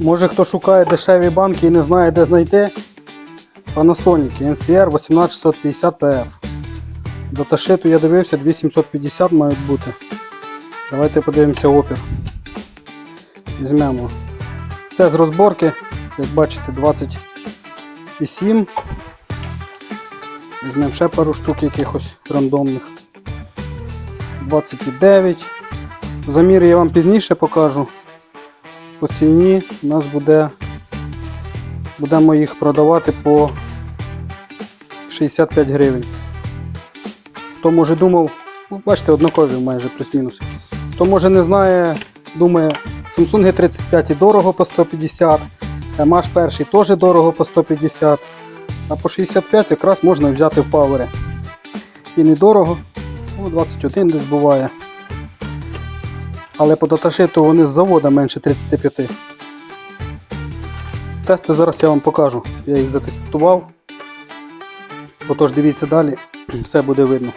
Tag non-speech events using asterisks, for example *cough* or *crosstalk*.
Може хто шукає дешеві банки і не знає, де знайти. Panasonic NCR 18650 PF. До ташиту я дивився, 2750 мають бути. Давайте подивимося опір. Візьмемо. Це з розборки, як бачите, 27. Візьмемо ще пару штук якихось рандомних. 29. Заміри я вам пізніше покажу. По ціні у нас буде. Будемо їх продавати по 65 гривень. Хто може думав, ну, бачите, однакові майже плюс-мінус. Хто може не знає, думає, Samsung G35 і дорого по 150, Маш перший теж дорого по 150, а по 65 якраз можна взяти в павері. І недорого, ну, 21 десь буває. Але по даташиту вони з завода менше 35. Тести зараз я вам покажу. Я їх затестував. Отож, дивіться далі, *clears throat* все буде видно.